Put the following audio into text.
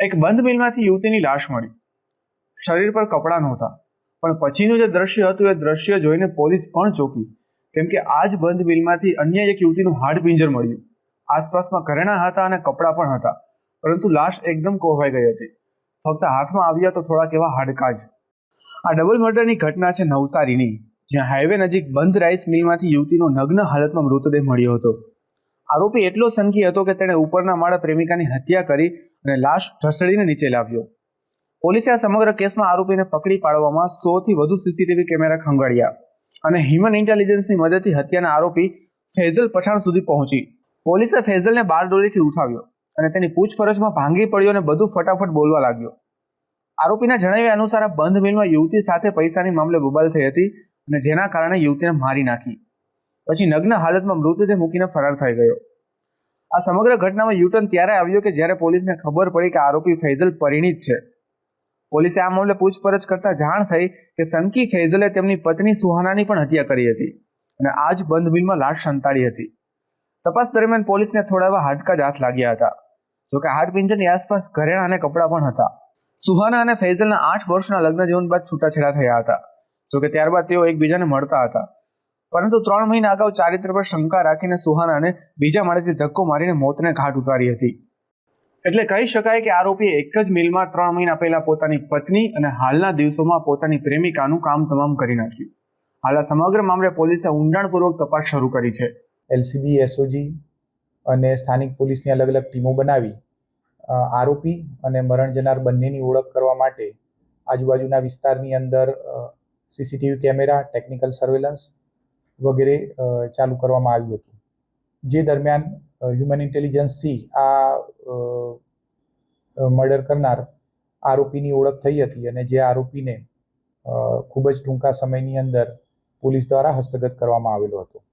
એક બંધ મિલમાંથી યુવતીની લાશ મળી. શરીર પર કપડાં નહોતા, પણ પછીનું જે દ્રશ્ય હતું એ દ્રશ્ય જોઈને પોલીસ પણ ચોકી, કેમ કે આ જ બંધ મિલમાંથી અન્ય એક યુવતીનું હાડપિંજર મળ્યું. આસપાસમાં ઘરેણાં હતા અને કપડાં પણ હતા, પરંતુ લાશ એકદમ કોહવાઈ ગઈ હતી. ફક્ત હાથમાં આવ્યા તો થોડાક એવા હાડકા જ. આ ડબલ મર્ડરની ઘટના છે નવસારીની, જ્યાં હાઈવે નજીક બંધ રાઈસ મિલમાંથી યુવતીનો નગ્ન હાલતમાં મૃતદેહ મળ્યો હતો. આરોપી એટલો સનકી હતો કે તેણે ઉપરના માળે પ્રેમિકાની હત્યા કરી અને લાશ ઢસડીને નીચે લાવ્યો. પોલીસે આ સમગ્ર કેસમાં આરોપીને પકડી પાડવામાં સોથી વધુ સીસીટીવી કેમેરા ખંગાળ્યા અને હ્યુમન ઇન્ટેલિજન્સની મદદથી હત્યાના આરોપી ફૈઝલ પઠાણ સુધી પહોંચી. પોલીસે ફેઝલને બારડોલીથી ઉઠાવ્યો અને તેની પૂછપરછમાં ભાંગી પડ્યો અને બધું ફટાફટ બોલવા લાગ્યો. આરોપીના જણાવ્યા અનુસાર આ બંધ મિલમાં યુવતી સાથે પૈસાની મામલે બબાલ થઈ હતી અને જેના કારણે યુવતીને મારી નાખી. પછી નગ્ન હાલતમાં મૃતદેહ મૂકીને ફરાર થઈ ગયો. આ સમગ્ર ઘટનામાં યુટર્ન ત્યારે આવ્યો કે જ્યારે પોલીસને ખબર પડી કે આરોપી ફૈઝલ પરિણીત છે. પોલીસે આ મામલે પૂછપરછ કરતા જાણ થઈ કે સનકી ફૈઝલે તેમની પત્ની સુહાનાની પણ હત્યા કરી હતી અને આ જ બંધ મિલમાં લાશ સંતાડી હતી. તપાસ દરમિયાન પોલીસને થોડા એવા હાડકા જ હાથ લાગ્યા હતા. જોકે હાડપિંજરની આસપાસ ઘરેણા અને કપડાં પણ હતા. સુહાના અને ફૈઝલના આઠ વર્ષના લગ્ન જીવન બાદ છૂટાછેડા થયા હતા. જોકે ત્યારબાદ તેઓ એકબીજાને મળતા હતા. પરંતુ ત્રણ મહિના અગાઉ ચારિત્ર પર શંકા રાખીને સુહાનાને બીજા માળેથી ધક્કો મારીને મોતને ઘાટ ઉતારી હતી. એટલે કહી શકાય કે આરોપીએ એક જ મિલમાં ત્રણ મહિના પહેલા પોતાની પત્ની અને હાલના દિવસોમાં પોતાની પ્રેમિકાનું કામ તમામ કરી નાખ્યું. હાલ આ સમગ્ર મામલે પોલીસે ઊંડાણપૂર્વક તપાસ શરૂ કરી છે. એલસીબી, એસઓજી અને સ્થાનિક પોલીસની અલગ અલગ ટીમો બનાવી આરોપી અને મરણ જનાર બંનેની ઓળખ કરવા માટે આજુબાજુના વિસ્તારની અંદર સીસીટીવી કેમેરા, ટેકનિકલ સર્વેલન્સ વગેરે ચાલુ કરવામાં આવ્યું હતું. જે દરમિયાન હ્યુમન ઇન્ટેલિજન્સથી આ મર્ડર કરનાર આરોપીની ઓળખ થઈ હતી અને જે આરોપીને ખૂબ જ ટૂંકા સમયની અંદર પોલીસ દ્વારા હસ્તગત કરવામાં આવેલો હતો.